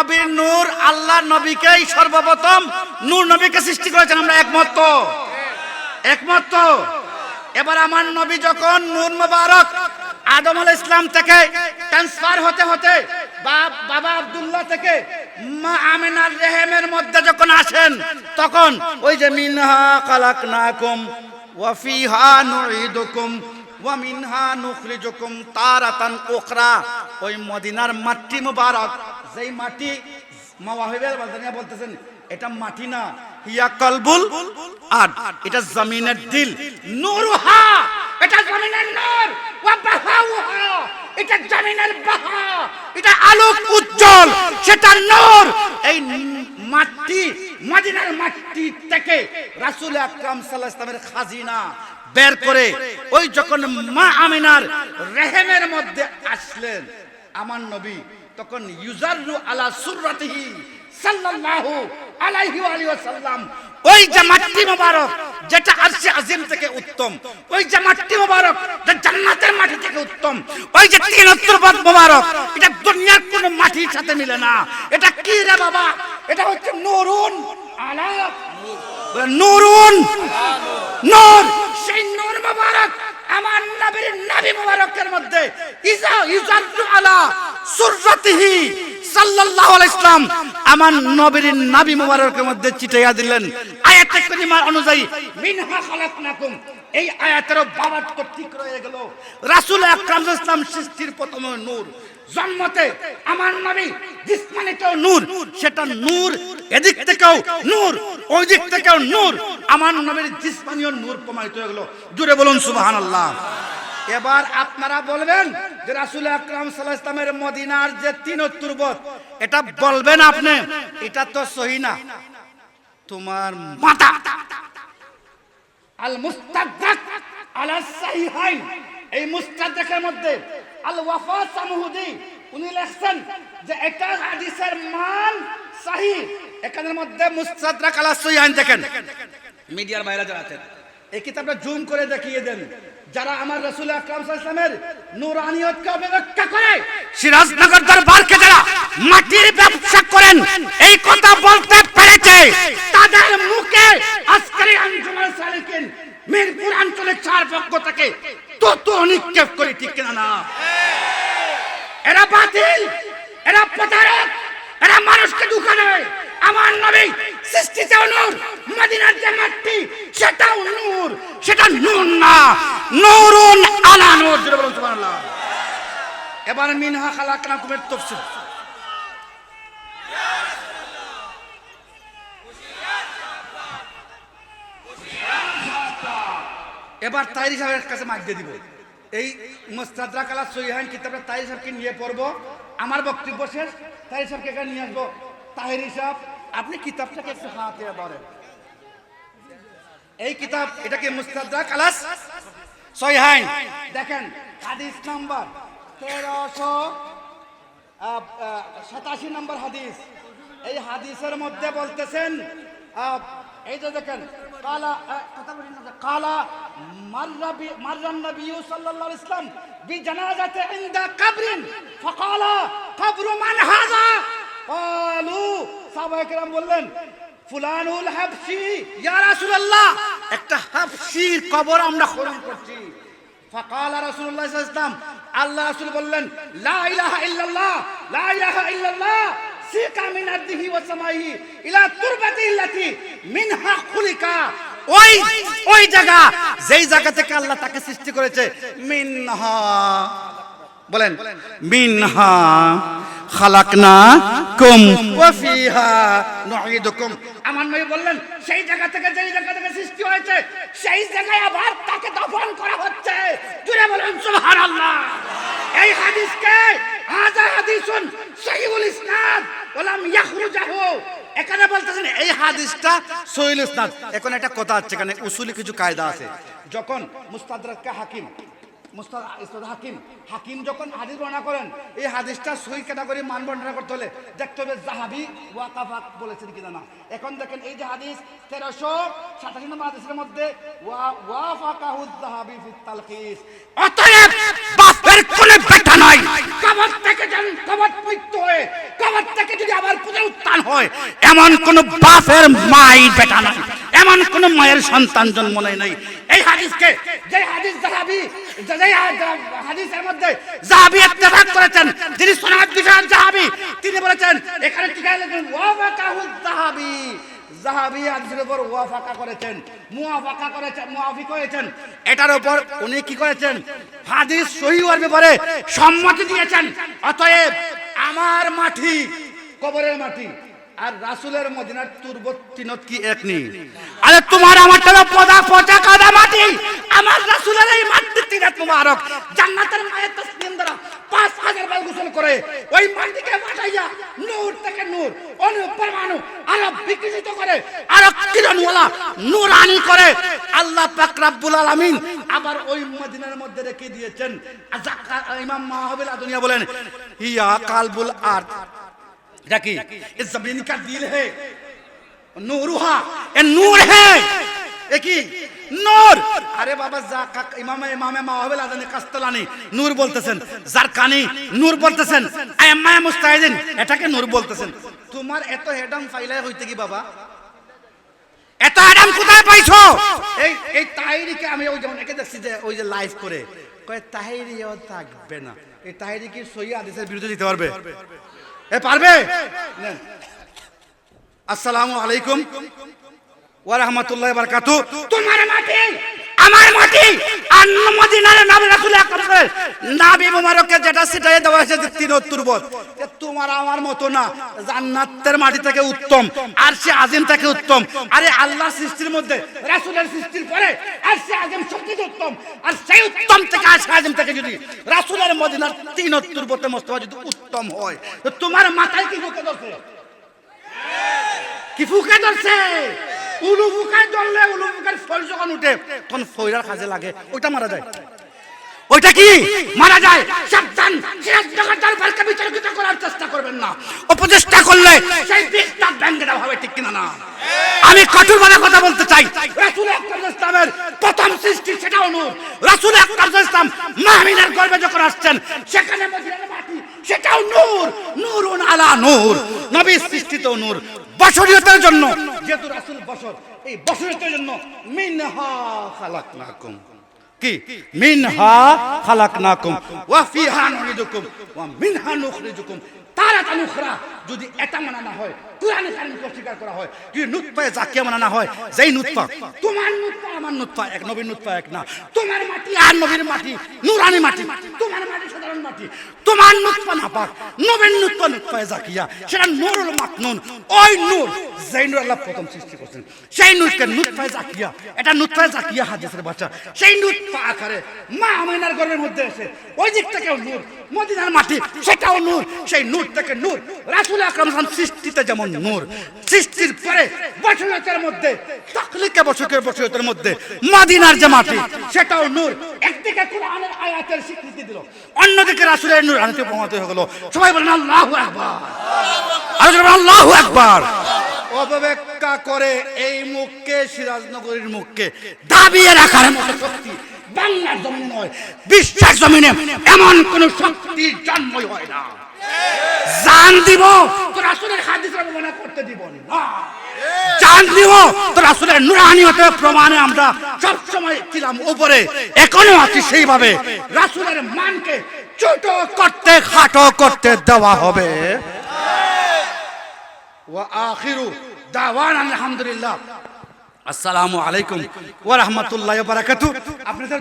নবীর নূর আল্লাহ নবীকেই সর্বপ্রথম নূর নবীকে সৃষ্টি করেছেন, আমরা একমত। একমত। এবার আমার নবী যখন নূর মোবারক আদম আল ইসলাম থেকে ট্রান্সফার হতে হতে বাবা আব্দুল্লাহ থেকে মা আমিনার রেহেমের মধ্যে যখন আসেন, তখন ওই যে মিনহা খালাকনাকুম ওয়া ফিহা নুঈদুকুম ওয়া মিনহা নুখরিজুকুম তারাতান উখরা, ওই মদিনার মাটি মুবারক যেই মাটি বাজানিয়া বলতেছেন, এটা মাটি না, হিয়া কলবুল আর এটা জমিনের দিল। নূরুহা এটা জমিনের নূর। ওয়া বাহাউহা এটা জমিনের বাহা। এটা আলোক উজ্জ্বল সেটা নূর। এই মাটি, মদিনার মাটি থেকে রাসূল আকরাম সাল্লাল্লাহু খাজিনা বের করে ওই যখন মা আমিনার রেহেমের মধ্যে আসলেন, আমার নবী তখন ইউজারু আলা সুররাতিহি সাল্লাল্লাহু আলাইহি ওয়া ওয়াসাল্লাম। ওই যে মাটি মোবারক, যেটা আরশে আজিম থেকে উত্তম। ওই যে মাটি মোবারক, যে জান্নাতের মাটি থেকে উত্তম। ওই যে তিন অত্তরবাদ মোবারক, এটা দুনিয়ার কোনো মাটির সাথে মিলে না। এটা কি রে বাবা? এটা হচ্ছে নুরুন। আলা নুরুন। নূর। সেই নূর মোবারক, আমার নবীর নবী মোবারকের মধ্যে। ইজা ইজাতু আলা সুররাতিহি সাল্লাল্লাহু আলাইহি আমার নবীর নবী মোবারকের মধ্যে চিটাইয়া দিলেন। আয়াতে করিমা অনুযায়ী, মিনহা খালাকনাকুম। এই আয়াতের তো ঠিক রয়ে গেল। রাসূল আকরাম সৃষ্টির প্রথম নূর, জন্মতে আমার নবী জিসমানিত নূর, সেটা নূর, এদিক থেকেও নূর ওই দিক থেকেও নূর, আমার নবীর জিসমানীয় নূর প্রমাণিত হয়ে গেল। জুড়ে বলুন সুবহানাল্লাহ। এবার আপনারা বলবেন যে রাসূল আকরাম আলাইহি ইসলামের মদিনার যে তিন তুরবত এটা বলবেন আপনি? এটা তো সহি না। তোমার মাথা। আল মুস্তাদরাক আলা সাহিহাইন। এই মুস্তাদরাকের মধ্যে আল ওয়াফা সামুহুদি, উনি লিখছেন যে এটা হাদিসের মান সহি, এখানের মধ্যে মুস্তাদরাক আলা সাহিহাইন দেখেন। মিডিয়ার বাইরে যারা আছেন। এই কিতাবটা জুম করে দেখিয়ে দেন। যারা আমার রাসূল আকরাম ওয়াসাল্লামের নূরানিয়তকে অবব্যাখ্যা করে সিরাজনগর দরবারকে যারা মাটির ব্যবসা করেন, এই কথা বলতে পেরেছে, তাদের মুখে আজকের আঞ্জুমান সালিকিন মিরপুর অঞ্চলের চার পক্ষ থেকে তত নিক্ষেপ করে, ঠিক কিনা না? এরা বাতিল, এরা প্রতারক, এরা মানুষকে দুঃখ দেয়। আমার নবী সৃষ্টিতেও নূর, মদিনার যে মাটি সেটাও নূর, সেটা নূর না, নূরুন আলা নূর, জোরে বলুন সুবহানাল্লাহ। এবার মিনহা খালাকনাকুমের তাফসীর এবার তাইরি সাহেবের কাছে মাইক দিয়ে দিব। এই মুস্তাদরা কালা সহিহান কিতাবটা তাইরি সাহেবকে নিয়ে পড়ব। আমার বক্তব্য শেষ, তাইরি সাহেবকে এখানে নিয়ে আসব। তাহিরি সাহেব আপনি কিতাবটাকে একটু হাতে ধরেন। এই কিতাব, এটাকে মুস্তাদরা কালাস সহিহান দেখেন, হাদিস নাম্বার তেরোশো সাতাশি নম্বর হাদিস। এই হাদিসের মধ্যে বলতেছেন এই যে দেখেন, কালা কালা মাররাবি, মাররান নবী সাল্লাল্লাহু ইসলাম বি জানাজাতে ইনদা কাবরিন, ফাকালা কাবরু মান হাযা ক্বালু সাহাবায়ে কেরাম বললেন ফুলানুল হাবশি ইয়া রাসূলুল্লাহ একটা হাবশির কবর আমরা খনন করছি فقال رسول الله صلى الله عليه وسلم আল্লাহ রাসূল বললেন লা ইলাহা ইল্লাল্লাহ লা ইলাহা ইল্লাল্লাহ সিকা মিন আরদিহি ওয়া সামাইহি ইলা তুরবাতি ইল্লাতি মিনহা খুলিকা ওই ওই জায়গা যেই জায়গা থেকে আল্লাহ তাকে সৃষ্টি করেছে মিনহা বলেন মিনহা খালাকনা কুম। ওয়া ফিহা নুঈদুকুম। আমার নবী বললেন, সেই জায়গা থেকে যেই জায়গা থেকে সৃষ্টি হয়েছে, সেই জায়গায় আবার তাকে দফন করা হচ্ছে। জুড়ে বলেন, সুবহানাল্লাহ। এই হাদিসকে হাদিসুন সহিহুল ইসনাদ, ওয়ালাম ইয়াখরুজাহু। এখানে বলতেছেন, এই হাদিসটা সহিহুল ইসনাদ। এখন একটা কথা আছে, এখানে উসুলি কিছু কায়দা আছে। যখন মুস্তাদরাককে হাকিম হাকিম। হাকিম যখন হাদিস বর্ণনা করেন, এই হাদিসটা সই ক্যাটাগরি মান বর্ণনা করতে হলে দেখতে হবে জাহাবি ওয়াকাফাক বলেছেন কিনা না এখন দেখেন এই যে হাদিস তেরোশো সাতাশি নম্বর হাদিসের মধ্যে, ওয়া অতএব থেকে থেকে যদি আবার উত্থান হয়, এমন কোন বাপের মাই বেটা নাই। এমন কোন মায়ের সন্তান জন্ম নেয় নাই। এই হাদিসকে যে হাদিস জাহাবি, যে হাদিসের মধ্যে জাহাবি ইত্তেফাক করেছেন, যিনি সনদ বিশাল জাহাবি, তিনি বলেছেন, এখানে টিকা লিখেন? ওয়াফাকাহু জাহাবি। জাহাবি হাদিসের উপর ওয়াফাকা করেছেন মুআফাকা করেছেন মুআফি করেছেন এটার উপর উনি কি করেছেন? হাদিস সহি হওয়ার ব্যাপারে সম্মতি দিয়েছেন। অতএব আমার মাটি কবরের মাটি। আর রাসুলের মদিনার তুর্ব তিনত কি এক নেই? আরে তোমার আমার তো পদা, পচা কাদা মাটি, আমার রাসুলের এই মাটি তিনাত মুবারক। জান্নাতের মায়ের তসলিম দ্বারা পাঁচ হাজার বার গোসল করে ওই মাটিকে পাঠাইয়া নূর থেকে নূর অনু পরমাণু আরও বিকশিত করে, আরও কিরণওয়ালা নূরানি করে। আল্লাহ পাক রাব্বুল আলামিন আবার ওই মদিনার মধ্যে রেখে দিয়েছেন। ইমাম মাহবুল আদুনিয়া বলেন, ইয়া কালবুল আর্থ কি? জমিন কা দিল হে? নূরুহা এ নূর হে। এ কি? নূর। আরে বাবা যা ইমামে ইমামে মাহবিল আজানে কাস্তালানি নূর বলতেছেন। যার কানি নূর বলতেছেন। আয়মায় মুস্তাহিদিন। এটাকে নূর বলতেছেন। তোমার এত হেডাম ফাইলাই হইতে কি বাবা? এত হেডাম কোথায় পাইছো? এই এই তাহিরিকে আমি ওই যেমন একে দেখছি যে ওই যে লাইভ করে। কয় তাহিরিও থাকবে না। এই তাহিরি কি সহি আদেশের বিরুদ্ধে দিতে পারবে? এ পারবে। আসসালামু আলাইকুম। ওয়া রাহমাতুল্লাহি ওয়া বারাকাতু তোমার মাটি! আমার মাটি আর মদিনার নবী রাসূল আকরাম নবী মুবারককে যেটা সিটাই দেওয়া হয়েছে তিন তুরবত যে তোমার আমার মতো না, জান্নাতের মাটি থেকে উত্তম, আর সে আজিম থেকে উত্তম। আরে আল্লাহ সৃষ্টির মধ্যে, রাসূলের সৃষ্টির পরে, আর সে আজিম সবচেয়ে উত্তম, আর সেই উত্তম থেকে আর সে আজিম থেকে যদি রাসূলের মদিনার তিন তুরবতে মোস্তফা যদি উত্তম হয় তোমার মাথায় কি ঢুকে ধরছে? কি ফুকে ধরছে? উলু ফুকায় ধরলে ফল যখন উঠে, তখন ফয়রার কাজে লাগে। ওইটা মারা যায়। ওইটা কি? মারা যায়। সাবধান। সিরাজ জগতের ফালকে বিতর্কিত করার চেষ্টা করবেন না। অপচেষ্টা করলে সেই বিষটা ভেঙে হবে ঠিক কিনা না। আমি কঠোর ভাবে কথা বলতে চাই। রাসূল আকরাম ইসলামের প্রথম সৃষ্টি সেটা নূর রাসূল আকরাম ইসলাম মাহমিনার গর্ভে যখন আসছেন। সেখানে সেটাও নূর। নূরুন আলা নূর। নবী সৃষ্টিত নূর। বশরীয়তের জন্য। যেহেতু রাসুল বছর এই বছরীয়তার জন্য মিনহা খালাকনাকুম। কি? মিনহা খালাকনাকুম। ওয়া ফিহা নুরিদুকুম ওয়া মিনহা নুখরিজুকুম। তারা তানুখরা যদি এটা মানা না হয় কোরআনে কারিমকে অস্বীকার করা হয়? যদি জাকিয়া মানা না হয়, যেই তোমার আমার এক নবীর এক না। তোমার মাটি আর নবীর মাটি, নুরানি মাটি। তোমার মাটি সাধারণ মাটি। তোমার না পাক, নবীর জাকিয়া। সেটা নূরুল মাকনুন। ওই নূর যেই নূর আল্লাহ প্রথম সৃষ্টি করছেন, সেই নূরকে নুতফায়ে জাকিয়া। এটা নুতফায়ে জাকিয়া হাদিসের বাচ্চা। সেই নুতফা আকারে মা আমিনার গর্ভের মধ্যে এসে ওই দিক থেকেও নূর, মদিনার মাটি, সেটাও নূর। সেই নূর থেকে নূর। রাসূল আকরাম সৃষ্টিতে যেমন নূর। সৃষ্টির পরে মধ্যে মধ্যে যে মাটি সেটাও নূর। একদিকে কোরআনের আয়াতের স্বীকৃতি দিল, অন্যদিকে রাসূলের নূর আনতে হয়ে সবাই বলেন, আল্লাহু আকবার। আর বলেন, আল্লাহু আকবার। অপব্যাখ্যা করে এই মুখকে, সিরাজনগরীর মুখকে দাবিয়ে রাখার মতো শক্তি বাংলার জমিনে নয়, বিশ্বের জমিনে এমন কোন শক্তির জন্মই হয় না। জান দিব। তো রাসূলের হাদিস বর্ণনা করতে দিব না জান দিব। তো রাসূলের নুরানিয়তে প্রমাণে আমরা সব সময় ছিলাম উপরে। এখনও আছি সেইভাবে। রাসূলের মানকে ছোট করতে খাটো করতে দেওয়া হবে। ওয়া আখিরু দাওয়ানা আলহামদুলিল্লাহ। আসসালামু আলাইকুম। ওয়া রাহমাতুল্লাহি ওয়া বারাকাতুহু। আপনাদের